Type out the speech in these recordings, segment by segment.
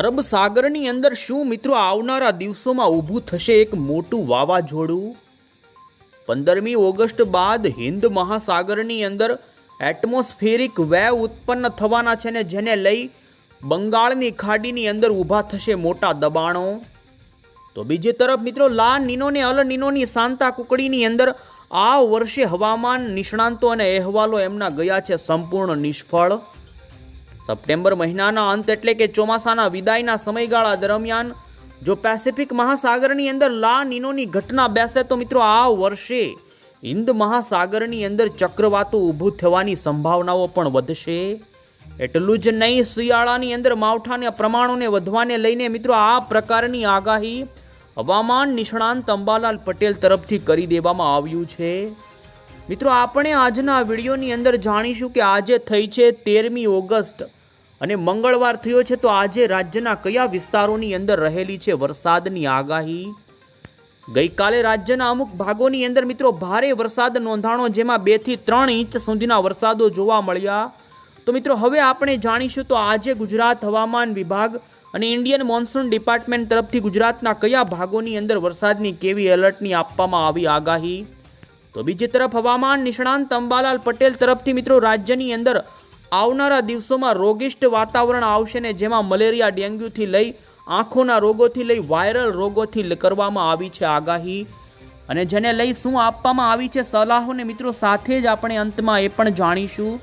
અરબ સાગરની અંદર શું મિત્રો આવનારા દિવસોમાં ઊભું થશે એક મોટું વાવાઝોડું? પંદરમી ઓગસ્ટ બાદ હિન્દ મહાસાગરની અંદર એટમોસ્ફેરિક વેવ ઉત્પન્ન થવાના છે ને જેને લઈ બંગાળની ખાડીની અંદર ઊભા થશે મોટા દબાણો. તો બીજી તરફ મિત્રો, લા નીનો ને અલ નીનોની સાંતા કુકડીની અંદર આ વર્ષે હવામાન નિષ્ણાંતો અને અહેવાલો એમના ગયા છે સંપૂર્ણ નિષ્ફળ. સપ્ટેમ્બર મહિનાના અંત એટલે કે ચોમાસાના વિદાયના સમયગાળા દરમિયાન, જો પેસિફિક મહાસાગરની અંદર લા નીનોની ઘટના બેસે તો મિત્રો આ વર્ષે હિન્દ મહાસાગરની અંદર ચક્રવાતો ઊભું થવાની સંભાવનાઓ પણ વધશે. એટલું જ નહીં, શિયાળાની અંદર માવઠાના પ્રમાણોને વધવાને લઈને મિત્રો આ પ્રકારની આગાહી હવામાન નિષ્ણાંત અંબાલાલ પટેલ તરફથી કરી દેવામાં આવ્યું છે. મિત્રો, આપણે આજના વિડીયોની અંદર જાણીશું કે આજે થઈ છે તેરમી ઓગસ્ટ. અને મંગળવાર થયો છે તો આજે રાજ્યના કયા વિસ્તારોની અંદર રહેલી છે વરસાદની આગાહી? ગઈકાલે રાજ્યના અમુક ભાગોની અંદર મિત્રો ભારે વરસાદ નોંધાણો, જેમાં બેથી ત્રણ ઇંચ સુધીના વરસાદો જોવા મળ્યા. તો મિત્રો હવે આપણે જાણીશું તો આજે ગુજરાત હવામાન વિભાગ અને ઇન્ડિયન મોન્સૂન ડિપાર્ટમેન્ટ તરફથી ગુજરાતના કયા ભાગોની અંદર વરસાદની કેવી એલર્ટની આપવામાં આવી આગાહી? તો બીજી તરફ હવામાન નિષ્ણાંત અંબાલાલ પટેલ તરફથી મિત્રો રાજ્યની અંદર આવનારા દિવસોમાં રોગિષ્ટ વાતાવરણ આવશે ને જેમાં મલેરિયા, ડેન્ગ્યુથી લઈ આંખોના રોગોથી લઈ વાયરલ રોગોથી કરવામાં આવી છે આગાહી. અને જેને લઈ શું આપવામાં આવી છે સલાહોને મિત્રો સાથે જ આપણે અંતમાં એ પણ જાણીશું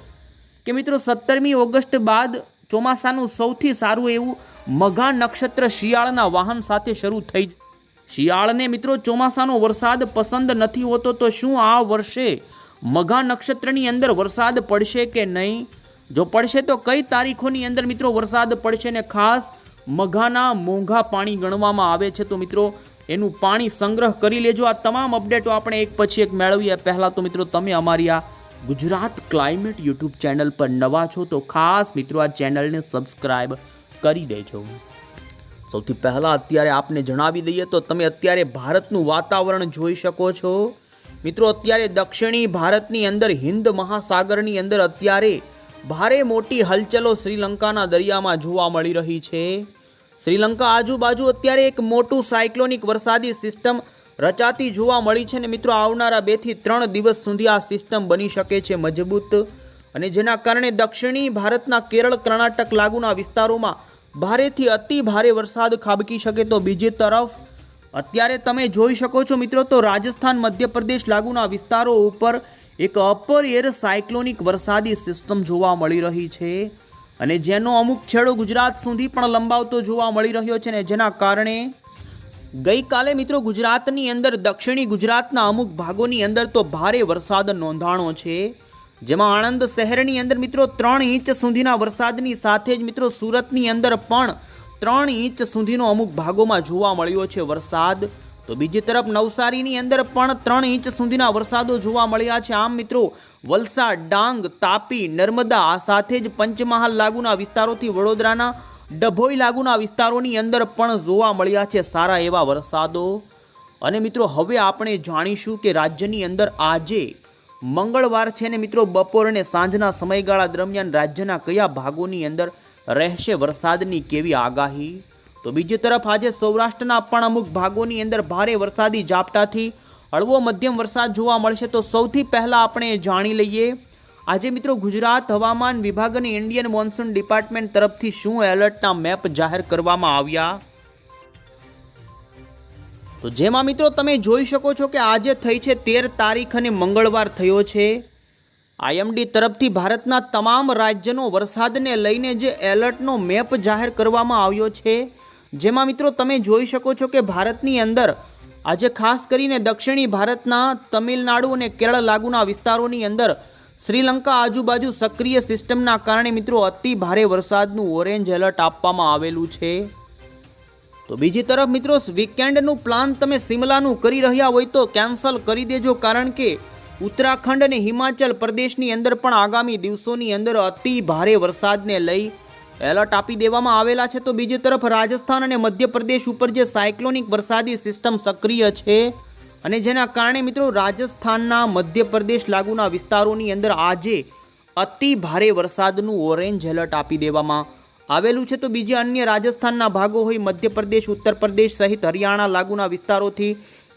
કે મિત્રો સત્તરમી ઓગસ્ટ બાદ ચોમાસાનું સૌથી સારું એવું મઘા નક્ષત્ર શિયાળના વાહન સાથે શરૂ થઈ શિયાળને મિત્રો ચોમાસાનો વરસાદ પસંદ નથી હોતો તો શું આ વર્ષે મઘા નક્ષત્રની અંદર વરસાદ પડશે કે નહીં? જો પડશે તો કઈ તારીખોની અંદર મિત્રો વરસાદ પડશે ને ખાસ મઘાના મોંઘા પાણી ગણવામાં આવે છે તો મિત્રો એનું પાણી સંગ્રહ કરી લેજો. આ તમામ અપડેટો આપણે એક પછી એક મેળવીએ. પહેલાં તો મિત્રો તમે અમારી આ ગુજરાત ક્લાઇમેટ યુટ્યુબ ચેનલ પર નવા છો તો ખાસ મિત્રો આ ચેનલને સબસ્ક્રાઈબ કરી દેજો. સૌથી પહેલાં અત્યારે આપને જણાવી દઈએ તો તમે અત્યારે ભારતનું વાતાવરણ જોઈ શકો છો. મિત્રો અત્યારે દક્ષિણી ભારતની અંદર હિન્દ મહાસાગરની અંદર અત્યારે ભારે મોટી હલચલો શ્રીલંકાના દરિયામાં જોવા મળી રહી છે. શ્રીલંકા આજુબાજુ અત્યારે એક મોટું સાયક્લોનિક વરસાદી સિસ્ટમ રચાતી જોવા મળી છે ને મિત્રો, આવનારા બેથી ત્રણ દિવસ સુધી આ સિસ્ટમ બની શકે છે મજબૂત. અને જેના કારણે દક્ષિણી ભારતના કેરળ, કર્ણાટક લાગુના વિસ્તારોમાં ભારેથી અતિ ભારે વરસાદ ખાબકી શકે તો બીજી તરફ, અત્યારે તમે જોઈ શકો છો મિત્રો, તો રાજસ્થાન, મધ્યપ્રદેશ લાગુના વિસ્તારો ઉપર એક અપર એર સાયક્લોનિક વરસાદી સિસ્ટમ જોવા મળી રહી છે અને જેનો અમુક છેડો ગુજરાત સુધી પણ લંબાવતો જોવા મળી રહ્યો છે ને જેના કારણે ગઈકાલે મિત્રો ગુજરાતની અંદર, દક્ષિણી ગુજરાતના અમુક ભાગોની અંદર તો ભારે વરસાદ નોંધાણો છે. જેમાં આણંદ શહેરની અંદર મિત્રો ત્રણ ઇંચ સુધીના વરસાદની સાથે જ મિત્રો સુરતની અંદર પણ ત્રણ ઇંચ સુધીનો અમુક ભાગોમાં જોવા મળ્યો છે વરસાદ. તો બીજી તરફ નવસારીની અંદર પણ ત્રણ ઇંચ સુધીના વરસાદો જોવા મળ્યા છે. આમ મિત્રો વલસાડ ડાંગ, તાપી, નર્મદા સાથે જ પંચમહાલ લાગુના વિસ્તારોથી વડોદરાના ડભોઈ લાગુના વિસ્તારોની અંદર પણ જોવા મળ્યા છે સારા એવા વરસાદો. અને મિત્રો, હવે આપણે જાણીશું કે રાજ્યની અંદર આજે મંગળવાર છે ને મિત્રો, બપોર અને સાંજના સમયગાળા દરમિયાન રાજ્યના કયા ભાગોની અંદર રહેશે વરસાદની કેવી આગાહી? તો બીજી તરફ આજે સૌરાષ્ટ્રના પણ અમુક ભાગોની અંદર ભારે વરસાદી ઝાપટાથી હળવો મધ્યમ વરસાદ જોવા મળશે. તો સૌથી પહેલાં આપણે જાણી લઈએ, આજે મિત્રો ગુજરાત હવામાન વિભાગ અને ઇન્ડિયન મોન્સૂન ડિપાર્ટમેન્ટ તરફથી શું એલર્ટના મેપ જાહેર કરવામાં આવ્યા? તો જેમાં મિત્રો તમે જોઈ શકો છો કે આજે થઈ છે તેર તારીખ અને મંગળવાર થયો છે. આઈએમડી તરફથી ભારતના તમામ રાજ્યનો વરસાદને લઈને જે એલર્ટનો મેપ જાહેર કરવામાં આવ્યો છે જેમાં મિત્રો તમે જોઈ શકો છો કે ભારતની અંદર આજે ખાસ કરીને દક્ષિણી ભારતના તમિલનાડુ અને કેરળ લાગુના વિસ્તારોની અંદર શ્રીલંકા આજુબાજુ સક્રિય સિસ્ટમના કારણે મિત્રો અતિ ભારે વરસાદનું ઓરેન્જ એલર્ટ આપવામાં આવેલું છે. તો બીજી તરફ મિત્રો, વીકેન્ડનું પ્લાન તમે સિમલાનું કરી રહ્યા હોય તો કેન્સલ કરી દેજો કારણ કે ઉત્તરાખંડ અને હિમાચલ પ્રદેશની અંદર પણ આગામી દિવસોની અંદર અતિ ભારે વરસાદને લઈ એલર્ટ આપી દેવામાં આવેલા છે તો બીજી તરફ રાજસ્થાન અને મધ્યપ્રદેશ ઉપર જે સાયક્લોનિક વરસાદી સિસ્ટમ સક્રિય છે અને જેના કારણે મિત્રો રાજસ્થાનના મધ્યપ્રદેશ લાગુના વિસ્તારોની અંદર આજે અતિ ભારે વરસાદનું ઓરેન્જ એલર્ટ આપી દેવામાં આવેલું છે. તો બીજા અન્ય રાજસ્થાનના ભાગો હોય મધ્યપ્રદેશ ઉત્તર પ્રદેશ સહિત હરિયાણા લાગુના વિસ્તારોથી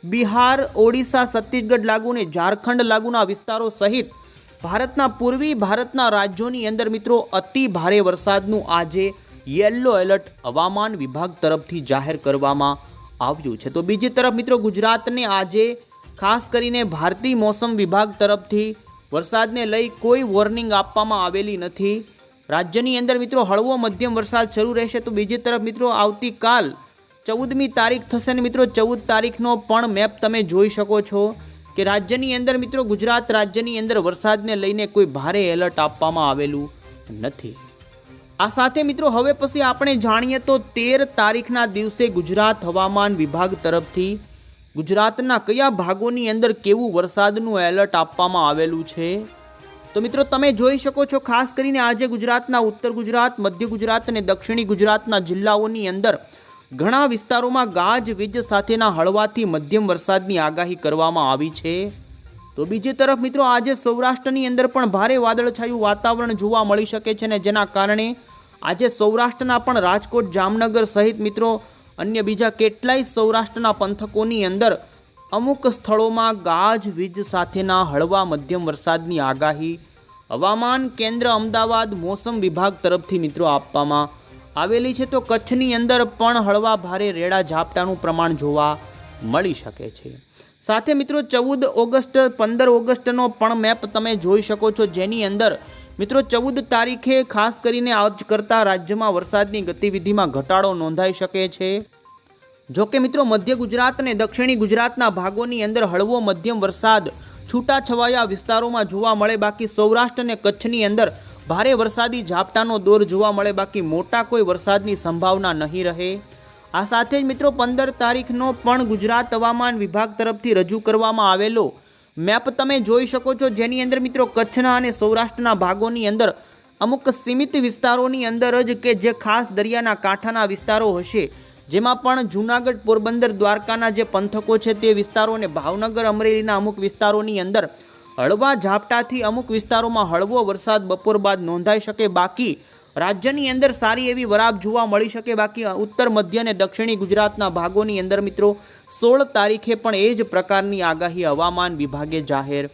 બિહાર, ઓડિશા, છત્તીસગઢ લાગુ અને ઝારખંડ લાગુના વિસ્તારો સહિત ભારતના પૂર્વી, ભારતના રાજ્યોની અંદર મિત્રો, અતિ ભારે વરસાદનું આજે યલો એલર્ટ હવામાન વિભાગ તરફથી જાહેર કરવામાં આવ્યું છે. તો બીજી તરફ મિત્રો, ગુજરાતને આજે ખાસ કરીને ભારતીય મોસમ વિભાગ તરફથી વરસાદને લઈ કોઈ વોર્નિંગ આપવામાં આવેલી નથી. રાજ્યની અંદર મિત્રો, હળવો મધ્યમ વરસાદ શરૂ રહેશે. તો બીજી તરફ મિત્રો, આવતીકાલ ચૌદમી તારીખ થશે ને મિત્રો, ચૌદ તારીખનો પણ મેપ તમે જોઈ શકો છો. કે રાજ્યની અંદર મિત્રો ગુજરાત રાજ્યની અંદર વરસાદને લઈને કોઈ ભારે એલર્ટ આપવામાં આવેલું નથી. આ સાથે મિત્રો હવે પછી આપણે જાણીએ તો તેર તારીખના દિવસે ગુજરાત હવામાન વિભાગ તરફથી ગુજરાતના કયા ભાગોની અંદર કેવું વરસાદનું એલર્ટ આપવામાં આવેલું છે? તો મિત્રો તમે જોઈ શકો છો ખાસ કરીને આજે ગુજરાતના ઉત્તર ગુજરાત, મધ્ય ગુજરાત અને દક્ષિણી ગુજરાતના જિલ્લાઓની અંદર ઘણા વિસ્તારોમાં ગાજવીજ સાથેના હળવાથી મધ્યમ વરસાદની આગાહી કરવામાં આવી છે. તો બીજી તરફ મિત્રો, આજે સૌરાષ્ટ્રની અંદર પણ ભારે વાદળછાયું વાતાવરણ જોવા મળી શકે છે ને જેના કારણે આજે સૌરાષ્ટ્રના પણ રાજકોટ, જામનગર સહિત મિત્રો, અન્ય બીજા કેટલાય સૌરાષ્ટ્રના પંથકોની અંદર અમુક સ્થળોમાં ગાજવીજ સાથેના હળવા મધ્યમ વરસાદની આગાહી હવામાન કેન્દ્ર અમદાવાદ, મોસમ વિભાગ તરફથી મિત્રો આપવામાં આવેલી છે તો કચ્છની અંદર પણ હળવા ભારે રેડા ઝાપટાનું પ્રમાણ જોવા મળી શકે છે. સાથે મિત્રો ચૌદ ઓગસ્ટ, પંદર ઓગસ્ટનો પણ મેપ તમે જોઈ શકો છો જેની અંદર મિત્રો ચૌદ તારીખે ખાસ કરીને આજ કરતાં રાજ્યમાં વરસાદની ગતિવિધિમાં ઘટાડો નોંધાઈ શકે છે. જો કે મિત્રો મધ્ય ગુજરાત અને દક્ષિણી ગુજરાતના ભાગોની અંદર હળવો મધ્યમ વરસાદ છૂટાછવાયા વિસ્તારોમાં જોવા મળે બાકી સૌરાષ્ટ્ર અને કચ્છની અંદર ભારે વરસાદી ઝાપટાનો દોર જોવા મળે, બાકી મોટા કોઈ વરસાદની સંભાવના નહીં રહે. આ સાથે જ મિત્રો પંદર તારીખનો પણ ગુજરાત હવામાન વિભાગ તરફથી રજૂ કરવામાં આવેલો મેપ તમે જોઈ શકો છો. જેની અંદર મિત્રો કચ્છના અને સૌરાષ્ટ્રના ભાગોની અંદર અમુક સીમિત વિસ્તારોની અંદર જ કે જે ખાસ દરિયાના કાંઠાના વિસ્તારો હશે, જેમાં પણ જૂનાગઢ, પોરબંદર, દ્વારકાના જે પંથકો છે તે વિસ્તારો અને ભાવનગર, અમરેલીના અમુક વિસ્તારોની અંદર હળવા ઝાપટાથી અમુક વિસ્તારોમાં હળવો વરસાદ બપોર બાદ નોંધાઈ શકે બાકી રાજ્યની અંદર સારી એવી વરાપ જોવા મળી શકે બાકી ઉત્તર, મધ્ય અને દક્ષિણી ગુજરાતના ભાગોની અંદર મિત્રો સોળ તારીખે પણ એ જ પ્રકારની આગાહી હવામાન વિભાગે જાહેર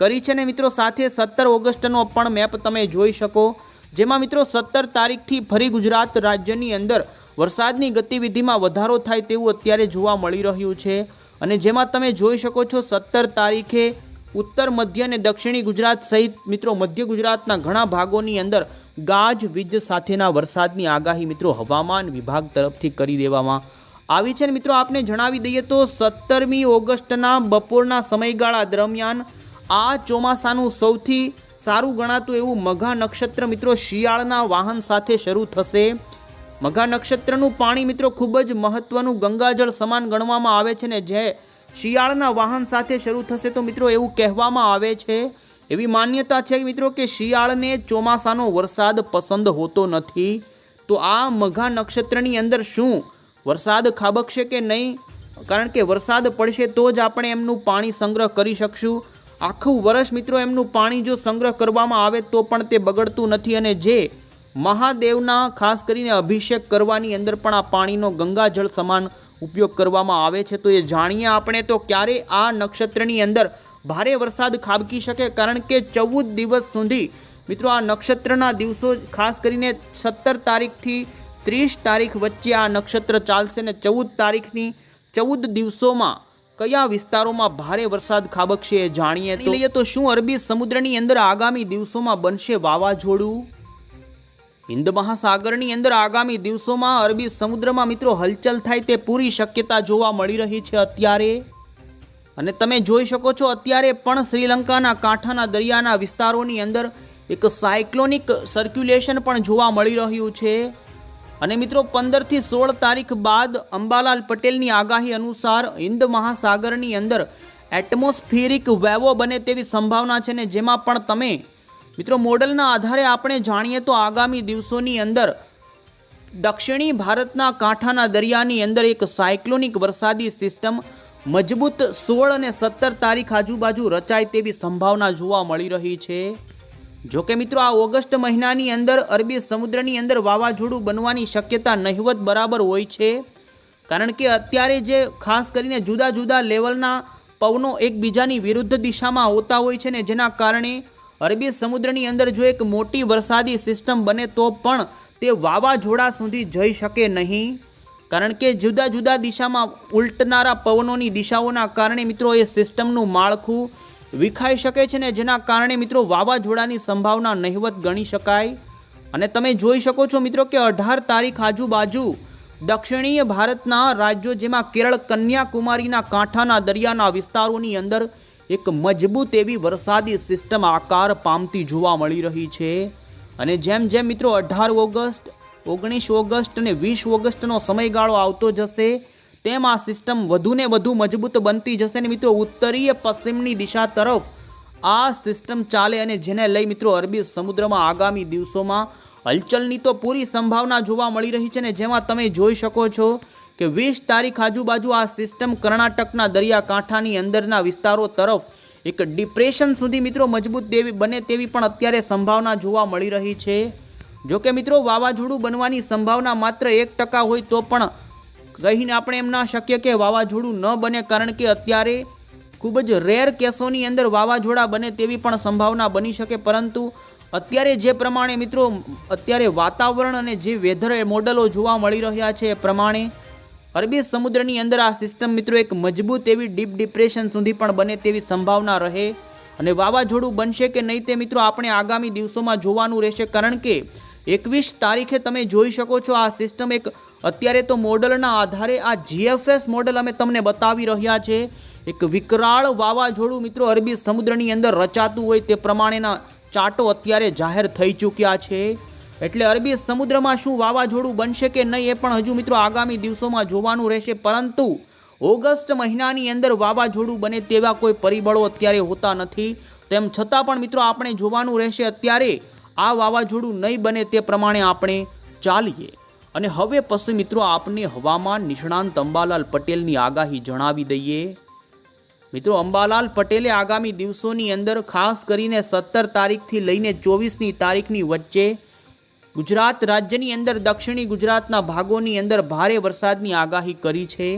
કરી છે ને મિત્રો સાથે સત્તર ઓગસ્ટનો પણ મેપ તમે જોઈ શકો, જેમાં મિત્રો સત્તર તારીખથી ફરી ગુજરાત રાજ્યની અંદર વરસાદની ગતિવિધિમાં વધારો થાય તેવું અત્યારે જોવા મળી રહ્યું છે. અને જેમાં તમે જોઈ શકો છો સત્તર તારીખે ઉત્તર, મધ્ય અને દક્ષિણી ગુજરાત સહિત, મિત્રો, મધ્ય ગુજરાતના ઘણા ભાગોની અંદર ગાજ, વીજ સાથેના વરસાદની આગાહી, મિત્રો, હવામાન વિભાગ તરફથી કરી દેવામાં આવી છે. મિત્રો, આપને જણાવી દઈએ તો સત્તરમી ઓગસ્ટના બપોરના સમયગાળા દરમિયાન આ ચોમાસાનું સૌથી સારું ગણાતું એવું મઘા નક્ષત્ર, મિત્રો, શિયાળના વાહન સાથે શરૂ થશે. મઘા નક્ષત્રનું પાણી, મિત્રો, ખૂબ જ મહત્વનું ગંગાજળ સમાન ગણવામાં આવે છે ને જે શિયાળના વાહન સાથે શરૂ થશે તો મિત્રો એવું કહેવામાં આવે છે. એવી માન્યતા છે મિત્રો કે શિયાળને ચોમાસાનો વરસાદ પસંદ હોતો નથી. તો આ મઘા નક્ષત્રની અંદર શું? વરસાદ ખાબકશે કે નહીં? કારણ કે વરસાદ પડશે તો જ આપણે એમનું પાણી સંગ્રહ કરી શકશું. આખું વર્ષ મિત્રો એમનું પાણી જો સંગ્રહ કરવામાં આવે તો પણ તે બગડતું નથી અને જે મહાદેવના ખાસ કરીને અભિષેક કરવાની અંદર પણ આ પાણીનો ગંગાજળ સમાન ઉપયોગ કરવામાં આવે છે, તો એ જાણીએ આપણે તો ક્યારે આ નક્ષત્રની અંદર ભારે વરસાદ ખાબકી શકે? કારણ કે ચૌદ દિવસ સુધી, મિત્રો, આ નક્ષત્રના દિવસો ખાસ કરીને સત્તર તારીખથી ત્રીસ તારીખ વચ્ચે આ નક્ષત્ર ચાલશે ને ચૌદ તારીખની, ચૌદ દિવસોમાં કયા વિસ્તારોમાં ભારે વરસાદ ખાબકશે એ જાણીએ તો? લઈએ તો શું અરબી સમુદ્રની અંદર આગામી દિવસોમાં બનશે વાવાઝોડું? હિન્દ મહાસાગરની અંદર આગામી દિવસોમાં અરબી સમુદ્રમાં મિત્રો હલચલ થાય તે પૂરી શક્યતા જોવા મળી રહી છે અત્યારે. અને તમે જોઈ શકો છો અત્યારે પણ શ્રીલંકાના કાંઠાના દરિયાના વિસ્તારોની અંદર એક સાયક્લોનિક સર્ક્યુલેશન પણ જોવા મળી રહ્યું છે. અને મિત્રો પંદરથી સોળ તારીખ બાદ અંબાલાલ પટેલની આગાહી અનુસાર હિન્દ મહાસાગરની અંદર એટમોસ્ફિયરિક વેવો બને તેવી સંભાવના છે ને જેમાં પણ તમે મિત્રો, મોડલના આધારે આપણે જાણીએ તો આગામી દિવસોની અંદર દક્ષિણી ભારતના કાંઠાના દરિયાની અંદર એક સાયક્લોનિક વરસાદી સિસ્ટમ મજબૂત સોળ અને સત્તર તારીખ આજુબાજુ રચાય તેવી સંભાવના જોવા મળી રહી છે. જોકે મિત્રો, આ ઓગસ્ટ મહિનાની અંદર અરબી સમુદ્રની અંદર વાવાઝોડું બનવાની શક્યતા નહિવત બરાબર હોય છે. કારણ કે અત્યારે જે ખાસ કરીને જુદા જુદા લેવલના પવનો એકબીજાની વિરુદ્ધ દિશામાં હોતા હોય છે ને જેના કારણે અરબી સમુદ્રની અંદર જો એક મોટી વરસાદી સિસ્ટમ બને તો પણ તે વાવાઝોડા સુધી જઈ શકે નહીં. કારણ કે જુદા જુદા દિશામાં ઉલટનારા પવનોની દિશાઓના કારણે મિત્રો એ સિસ્ટમનું માળખું વિખાઈ શકે છે ને જેના કારણે મિત્રો વાવાઝોડાની સંભાવના નહિવત ગણી શકાય. અને તમે જોઈ શકો છો મિત્રો કે અઢાર તારીખ આજુબાજુ દક્ષિણીય ભારતના રાજ્યો જેમાં કેરળ કન્યાકુમારીના કાંઠાના દરિયાના વિસ્તારોની અંદર એક મજબૂત એવી વરસાદી સિસ્ટમ આકાર પામતી જોવા મળી રહી છે. અને જેમ જેમ મિત્રો અઢાર ઓગસ્ટ, ઓગણીસ ઓગસ્ટ અને વીસ ઓગસ્ટનો સમયગાળો આવતો જશે, તેમ આ સિસ્ટમ વધુને વધુ મજબૂત બનતી જશે અને મિત્રો ઉત્તરીય પશ્ચિમની દિશા તરફ આ સિસ્ટમ ચાલે અને જેને લઈ મિત્રો અરબી સમુદ્રમાં આગામી દિવસોમાં હલચલની તો પૂરી સંભાવના જોવા મળી રહી છે ને જેમાં તમે જોઈ શકો છો કે વીસ તારીખ આજુબાજુ આ સિસ્ટમ કર્ણાટકના દરિયાકાંઠાની અંદરના વિસ્તારો તરફ એક ડિપ્રેશન સુધી મિત્રો મજબૂત દેવી બને તેવી પણ અત્યારે સંભાવના જોવા મળી રહી છે. જોકે મિત્રો વાવાઝોડું બનવાની સંભાવના માત્ર એક ટકા હોય તો પણ કહીને આપણે એમ ના શકીએ કે વાવાઝોડું ન બને કારણ કે અત્યારે ખૂબ જ રેર કેસોની અંદર વાવાઝોડા બને તેવી પણ સંભાવના બની શકે. પરંતુ અત્યારે જે પ્રમાણે મિત્રો અત્યારે વાતાવરણ અને જે વેધર મોડલો જોવા મળી રહ્યા છે એ પ્રમાણે અરબી સમુદ્રની અંદર આ સિસ્ટમ મિત્રો એક મજબૂત એવી ડીપ ડિપ્રેશન સુધી પણ બને તેવી સંભાવના રહે અને વાવાઝોડું બનશે કે નહીં તે મિત્રો આપણે આગામી દિવસોમાં જોવાનું રહેશે. કારણ કે એકવીસ તારીખે તમે જોઈ શકો છો આ સિસ્ટમ એક અત્યારે તો મોડલના આધારે આ જીએફએસ મોડલ અમે તમને બતાવી રહ્યા છે. એક વિકરાળ વાવાઝોડું મિત્રો અરબી સમુદ્રની અંદર રચાતું હોય તે પ્રમાણેના ચાટો અત્યારે જાહેર થઈ ચૂક્યા છે. એટલે અરબી સમુદ્રમાં શું વાવાઝોડું બનશે કે નહીં એ પણ હજુ મિત્રો આગામી દિવસોમાં જોવાનું રહેશે. પરંતુ ઓગસ્ટ મહિનાની અંદર વાવાઝોડું બને તેવા કોઈ પરિબળો અત્યારે હોતા નથી. તેમ છતાં પણ મિત્રો આપણે જોવાનું રહેશે અત્યારે આ વાવાઝોડું નહીં બને તે પ્રમાણે આપણે ચાલીએ. અને હવે પછી મિત્રો આપને હવામાન નિષ્ણાંત અંબાલાલ પટેલની આગાહી જણાવી દઈએ. મિત્રો અંબાલાલ પટેલે આગામી દિવસોની અંદર ખાસ કરીને સત્તર તારીખથી લઈને ચોવીસની તારીખની વચ્ચે ગુજરાત રાજ્યની અંદર, દક્ષિણી ગુજરાતના ભાગોની અંદર ભારે વરસાદની આગાહી કરી છે.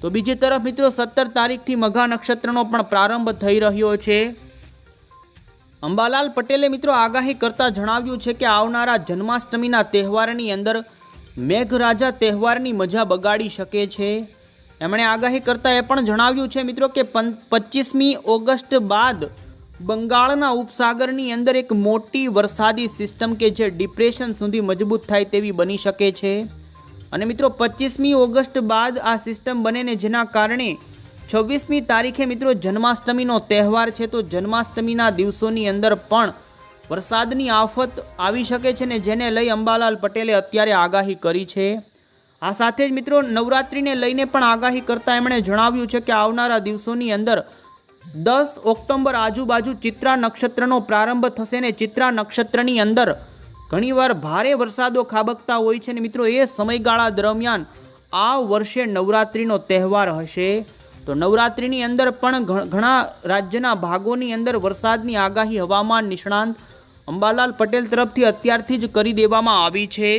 તો બીજી તરફ મિત્રો, સત્તર તારીખથી મઘા નક્ષત્રનો પણ પ્રારંભ થઈ રહ્યો છે. અંબાલાલ પટેલે મિત્રો આગાહી કરતા જણાવ્યું છે કે આવનારા જન્માષ્ટમીના તહેવારની અંદર મેઘરાજા તહેવારની મજા બગાડી શકે છે. એમણે આગાહી કરતા એ પણ જણાવ્યું છે મિત્રો કે પચીસમી ઓગસ્ટ બાદ બંગાળના ઉપસાગરની અંદર એક મોટી વરસાદી સિસ્ટમ કે જે ડિપ્રેશન સુધી મજબૂત થાય તેવી બની શકે છે. અને મિત્રો પચીસમી ઓગસ્ટ બાદ આ સિસ્ટમ બને ને જેના કારણે છવ્વીસમી તારીખે મિત્રો જન્માષ્ટમીનો તહેવાર છે, તો જન્માષ્ટમીના દિવસોની અંદર પણ વરસાદની આફત આવી શકે છે ને જેને લઈ અંબાલાલ પટેલે અત્યારે આગાહી કરી છે. આ સાથે જ મિત્રો, નવરાત્રિને લઈને પણ આગાહી કરતાં એમણે જણાવ્યું છે કે આવનારા દિવસોની અંદર દસ ઓક્ટોબર આજુબાજુ ચિત્રા નક્ષત્રનો પ્રારંભ થશે ને ચિત્રા નક્ષત્રની અંદર ઘણીવાર ભારે વરસાદો ખાબકતા હોય છે ને મિત્રો, એ સમયગાળા દરમિયાન આ વર્ષે નવરાત્રિનો તહેવાર હશે. તો નવરાત્રિની અંદર પણ ઘણા રાજ્યના ભાગોની અંદર વરસાદની આગાહી હવામાન નિષ્ણાંત અંબાલાલ પટેલ તરફથી અત્યારથી જ કરી દેવામાં આવી છે.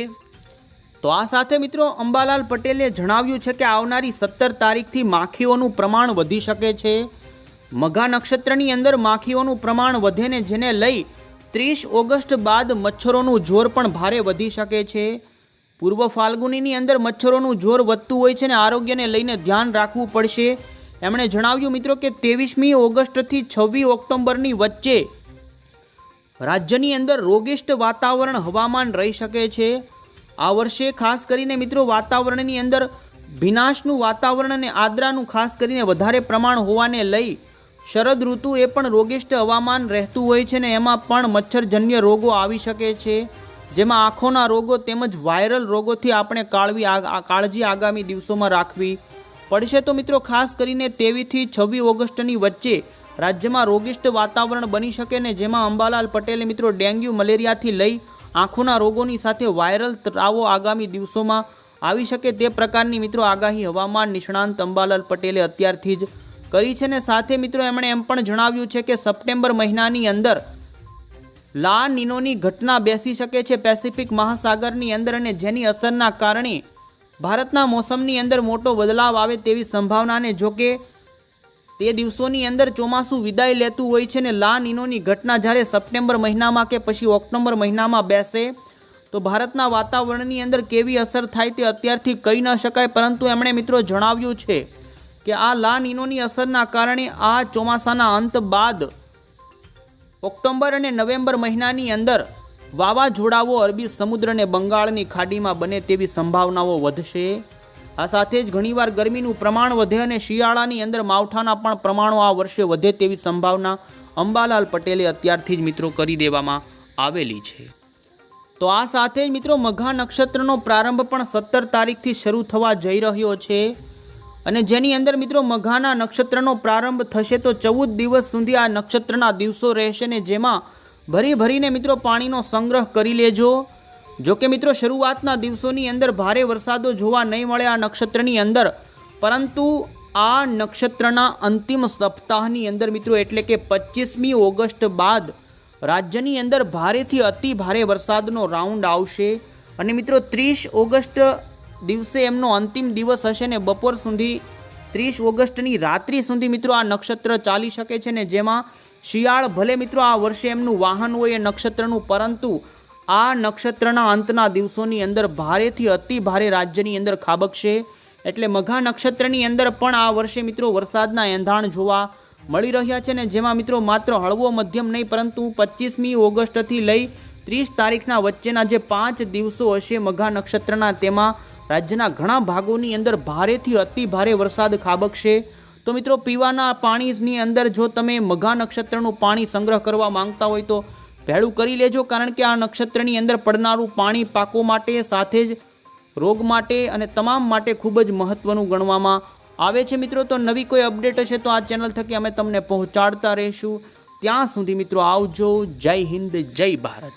તો આ સાથે મિત્રો, અંબાલાલ પટેલે જણાવ્યું છે કે આવનારી સત્તર તારીખથી માખીઓનું પ્રમાણ વધી શકે છે. મઘા નક્ષત્રની અંદર માખીઓનું પ્રમાણ વધે ને જેને લઈ ત્રીસ ઓગસ્ટ બાદ મચ્છરોનું જોર પણ ભારે વધી શકે છે. પૂર્વ ફાલ્ગુનીની અંદર મચ્છરોનું જોર વધતું હોય છે ને આરોગ્યને લઈને ધ્યાન રાખવું પડશે. એમણે જણાવ્યું, મિત્રો, કે ત્રેવીસમી ઓગસ્ટથી છવ્વીસ ઓક્ટોબરની વચ્ચે રાજ્યની અંદર રોગિષ્ટ વાતાવરણ હવામાન રહી શકે છે. આ વર્ષે ખાસ કરીને, મિત્રો, વાતાવરણની અંદર ભીનાશનું વાતાવરણ અને આદ્રાનું ખાસ કરીને વધારે પ્રમાણ હોવાને લઈ શરદ ઋતુ એ પણ રોગિષ્ટ હવામાન રહેતું હોય છે ને એમાં પણ મચ્છરજન્ય રોગો આવી શકે છે. જેમાં આંખોના રોગો તેમજ વાયરલ રોગોથી આપણે કાળવી કાળજી આગામી દિવસોમાં રાખવી પડશે. તો મિત્રો, ખાસ કરીને તેવીથી છવ્વીસ ઓગસ્ટની વચ્ચે રાજ્યમાં રોગિષ્ટ વાતાવરણ બની શકે ને જેમાં અંબાલાલ પટેલે મિત્રો ડેન્ગ્યુ, મલેરિયાથી લઈ આંખોના રોગોની સાથે વાયરલ ત્રાવો આગામી દિવસોમાં આવી શકે તે પ્રકારની મિત્રો આગાહી હવામાન નિષ્ણાંત અંબાલાલ પટેલે અત્યારથી જ કરી છે ને સાથે મિત્રો એમણે એમ પણ જણાવ્યું છે કે સપ્ટેમ્બર મહિનાની અંદર લા નિનોની ઘટના બેસી શકે છે પેસિફિક મહાસાગરની અંદર અને જેની અસરના કારણે ભારતના મોસમની અંદર મોટો બદલાવ આવે તેવી સંભાવનાને જોકે તે દિવસોની અંદર ચોમાસું વિદાય લેતું હોય છે ને લા નિનોની ઘટના જ્યારે સપ્ટેમ્બર મહિનામાં કે પછી ઓક્ટોબર મહિનામાં બેસે, તો ભારતના વાતાવરણની અંદર કેવી અસર થાય તે અત્યારથી કહી ન શકાય પરંતુ એમણે મિત્રો જણાવ્યું છે. કે આ લા નિનોની અસરના કારણે આ ચોમાસાના અંત બાદ ઓક્ટોબર અને નવેમ્બર મહિનાની અંદર વાવાઝોડાઓ અરબી સમુદ્ર અને બંગાળની ખાડીમાં બને તેવી સંભાવનાઓ વધશે. આ સાથે જ ઘણીવાર ગરમીનું પ્રમાણ વધે અને શિયાળાની અંદર માવઠાના પણ પ્રમાણો આ વર્ષે વધે તેવી સંભાવના અંબાલાલ પટેલે અત્યારથી જ મિત્રો કરી દેવામાં આવેલી છે. તો આ સાથે જ મિત્રો મઘા નક્ષત્રનો પ્રારંભ પણ સત્તર તારીખથી શરૂ થવા જઈ રહ્યો છે. અને જેની અંદર મિત્રો મઘાના નક્ષત્રનો પ્રારંભ થશે તો ચૌદ દિવસ સુધી આ નક્ષત્રના દિવસો રહેશે ને જેમાં ભરી ભરીને મિત્રો પાણીનો સંગ્રહ કરી લેજો. જો કે મિત્રો શરૂઆતના દિવસોની અંદર ભારે વરસાદો જોવા નહીં મળે આ નક્ષત્રની અંદર. પરંતુ આ નક્ષત્રના અંતિમ સપ્તાહની અંદર મિત્રો એટલે કે પચીસમી ઓગસ્ટ બાદ રાજ્યની અંદર ભારેથી અતિ ભારે વરસાદનો રાઉન્ડ આવશે. અને મિત્રો ત્રીસ ઓગસ્ટ દિવસે એમનો અંતિમ દિવસ હશે ને બપોર સુધી ત્રીસ ઓગસ્ટની રાત્રિ સુધી મિત્રો આ નક્ષત્ર ચાલી શકે છે ને જેમાં શિયાળ ભલે મિત્રો આ વર્ષે એમનું વાહન હોય એ નક્ષત્રનું, પરંતુ આ નક્ષત્રના અંતના દિવસોની અંદર ભારેથી અતિ ભારે રાજ્યની અંદર ખાબકશે. એટલે મઘા નક્ષત્રની અંદર પણ આ વર્ષે મિત્રો વરસાદના એંધાણ જોવા મળી રહ્યા છે ને જેમાં મિત્રો માત્ર હળવો મધ્યમ નહીં, પરંતુ પચીસમી ઓગસ્ટથી લઈ ત્રીસ તારીખના વચ્ચેના જે પાંચ દિવસો હશે મઘા નક્ષત્રના, તેમાં રાજ્યના ઘણા ભાગોની અંદર ભારેથી અતિ ભારે વરસાદ ખાબકશે. તો મિત્રો, પીવાના પાણીની અંદર જો તમે મઘા નક્ષત્રનું પાણી સંગ્રહ કરવા માંગતા હોય તો ભેળું કરી લેજો, કારણ કે આ નક્ષત્રની અંદર પડનારું પાણી પાકો માટે, સાથે જ રોગ માટે અને તમામ માટે ખૂબ જ મહત્વનું ગણવામાં આવે છે. મિત્રો, તો નવી કોઈ અપડેટ હશે તો આ ચેનલ થકી અમે તમને પહોંચાડતા રહીશું. ત્યાં સુધી મિત્રો આવજો. જય હિન્દ, જય ભારત.